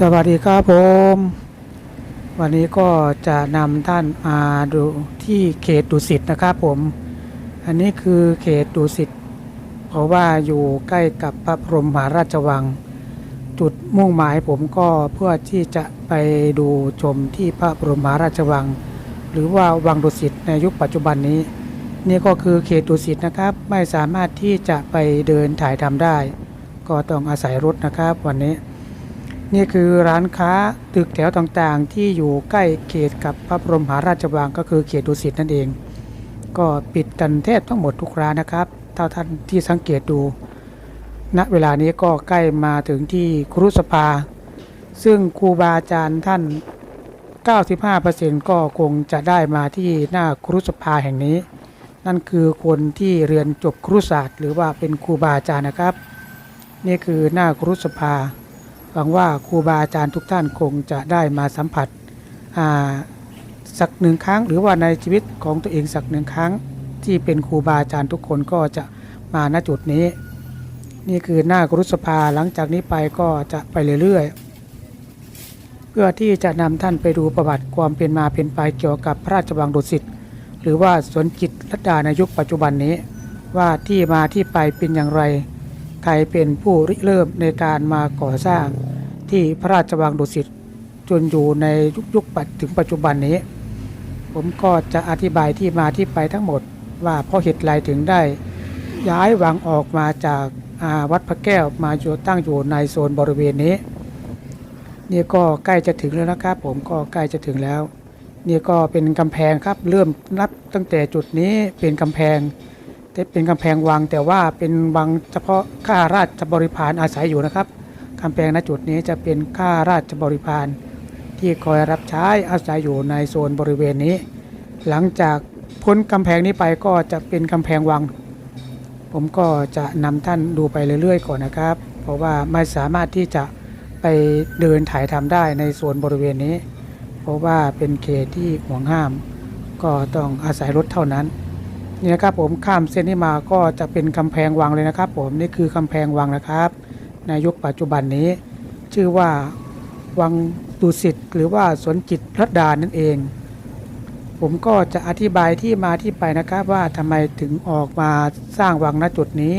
สวัสดีครับผม วันนี้ก็จะนำท่านมาดูที่เขตดุสิตนะครับผม อันนี้คือเขตดุสิตเพราะว่าอยู่ใกล้กับพระบรมมหาราชวัง จุดมุ่งหมายผมก็เพื่อที่จะไปดูชมที่พระบรมมหาราชวัง หรือว่าวังดุสิตในยุคปัจจุบันนี้ นี่ก็คือเขตดุสิตนะครับ ไม่สามารถที่จะไปเดินถ่ายทำได้ ก็ต้องอาศัยรถนะครับวันนี้ นี่คือร้านค้าตึกแถวต่างๆ ที่อยู่ใกล้เขตกับพระบรมหาราชวังก็คือเขตดุสิตนั่นเอง ก็ปิดกันแทบทั้งหมดทุกร้านนะครับถ้าท่านที่สังเกตดูณเวลานี้ก็ใกล้มาถึงที่ครุสภา ซึ่งครูบาอาจารย์ท่าน 95%ก็คงจะได้มาที่หน้าครุสภาแห่งนี้ นั่นคือคนที่เรียนจบครุศาสตร์ หรือว่าเป็นครูบาอาจารย์นะครับ นี่คือหน้าครุสภา หวังว่าครูบาอาจารย์ทุกท่านคงจะได้มาสัมผัสสักหนึ่งครั้ง หรือว่าในชีวิตของตัวเองสักหนึ่งครั้ง ที่เป็นครูบาอาจารย์ทุกคนก็จะมาณจุดนี้ นี่คือหน้ากรุสภาหลังจากนี้ไปก็จะไปเรื่อยๆ เพื่อที่จะนำท่านไปดูประวัติความเป็นมาเป็นไปเกี่ยวกับพระราชวังดุสิตหรือว่าสวนจิตรลดาในยุคปัจจุบันนี้ ว่าที่มาที่ไปเป็นอย่างไร ใครเป็นผู้ริเริ่มในการมาก่อสร้างที่พระราชวังดุสิตจนอยู่ในยุคยุคปัจถึงปัจจุบันนี้ ผมก็จะอธิบายที่มาที่ไปทั้งหมดว่าเพราะเหตุไรถึงได้ ย้ายวังออกมาจากาวัดพระแก้วมาอยู่ตั้งอยู่ในโซนบริเวณนี้ นี่ก็ใกล้จะถึงแล้วนะครับ ผมก็ใกล้จะถึงแล้ว นี่ก็เป็นกำแพงครับเริ่มนับตั้งแต่จุดนี้เป็นกำแพง เป็นกำแพงวังแต่ว่าเป็นวังเฉพาะข้าราชบริพารอาศัยอยู่นะครับกำแพงณจุดนี้จะเป็นข้าราชบริพารที่คอยรับใช้อาศัยอยู่ในโซนบริเวณนี้ หลังจากพ้นกำแพงนี้ไปก็จะเป็นกำแพงวัง ผมก็จะนำท่านดูไปเรื่อยๆ ก่อนนะครับ เพราะว่าไม่สามารถที่จะไปเดินถ่ายทำได้ในโซนบริเวณนี้ เพราะว่าเป็นเขตที่ห่วงห้าม ก็ต้องอาศัยรถเท่านั้น นี่นะครับผมข้ามเส้นนี้มาก็จะเป็นกำแพงวังเลยนะครับ ผมนี่คือกำแพงวังนะครับ ในยุคปัจจุบันนี้ ชื่อว่าวังดุสิตหรือว่าสวนจิตรดานั่นเอง ผมก็จะอธิบายที่มาที่ไปนะครับ ว่าทำไมถึงออกมาสร้างวังณจุดนี้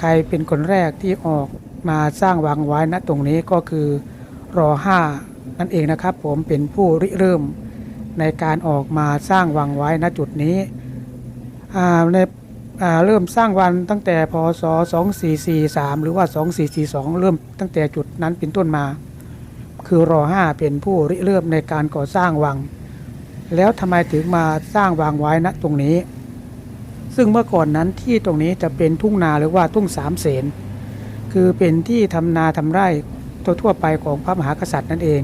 ใครเป็นคนแรกที่ออกมาสร้างวังไว้ณตรงนี้ก็คือรอห้านั่นเองนะครับ ผมเป็นผู้ริเริ่มในการออกมาสร้างวังไว้ณจุดนี้ ในเริ่มสร้างวันตั้งแต่พศ 2443 หรือว่า 2442 เริ่มตั้งแต่จุดนั้นเป็นต้นมา คือรอ5เป็นผู้ริเริ่มในการก่อสร้างวัง แล้วทำไมถึงมาสร้างวังไว้ณตรงนี้ ซึ่งเมื่อก่อนนั้นที่ตรงนี้จะเป็นทุ่งนาหรือว่าทุ่งสามเสนคือเป็นที่ทำนาทำไร่ทั่วๆไปของพระมหากษัตริย์นั่นเอง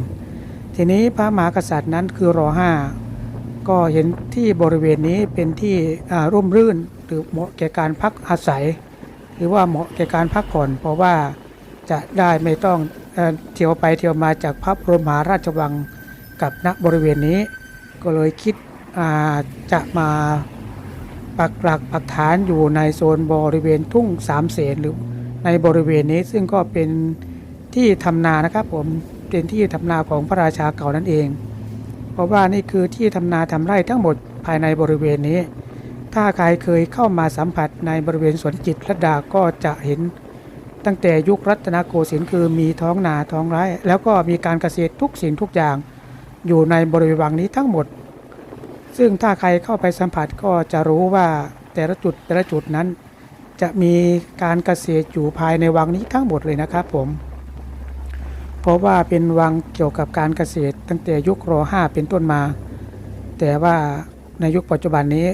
ทีนี้พระมหากษัตริย์นั้นคือรอห้า ก็เห็นที่บริเวณนี้เป็นที่ร่มรื่นหรือเหมาะแก่การพักอาศัย หรือว่าเหมาะแก่การพักผ่อน เพราะว่าจะได้ไม่ต้องเที่ยวไปเที่ยวมาจากพระบรมมหาราชวังกับณบริเวณนี้ ก็เลยคิดจะมาปักหลักปักฐานอยู่ในโซนบริเวณทุ่งสามเสนหรือในบริเวณนี้ซึ่งก็เป็นที่ทำนานะครับผมเป็นที่ทำนาของพระราชาเก่านั่นเอง เพราะว่านี่คือที่ทำนาทำไร่ทั้งหมดภายในบริเวณนี้ ถ้าใครเคยเข้ามาสัมผัสในบริเวณสวนจิตรดาก็จะเห็น ตั้งแต่ยุครัตนโกสินทร์คือมีท้องนาท้องไร่แล้วก็มีการเกษตรทุกสิ่งทุกอย่าง อยู่ในบริเวณวังนี้ทั้งหมด ซึ่งถ้าใครเข้าไปสัมผัสก็จะรู้ว่าแต่ละจุดแต่ละจุดนั้น จะมีการเกษตรอยู่ภายในวังนี้ทั้งหมดเลยนะครับผม เพราะว่าเป็นวังเกี่ยวกับการเกษตร ตั้งแต่ยุคร5เป็นต้นมา แต่ว่าในยุคปัจจุบันนี้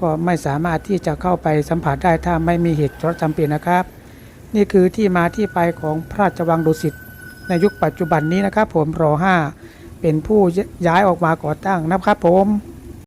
ก็ไม่สามารถที่จะเข้าไปสัมผัสได้ถ้าไม่มีเหตุจำเป็นนะครับ นี่คือที่มาที่ไปของพระราชวังดุสิตในยุคปัจจุบันนี้นะครับ ผมร5เป็นผู้ย้ายออกมาก่อตั้งนะครับผม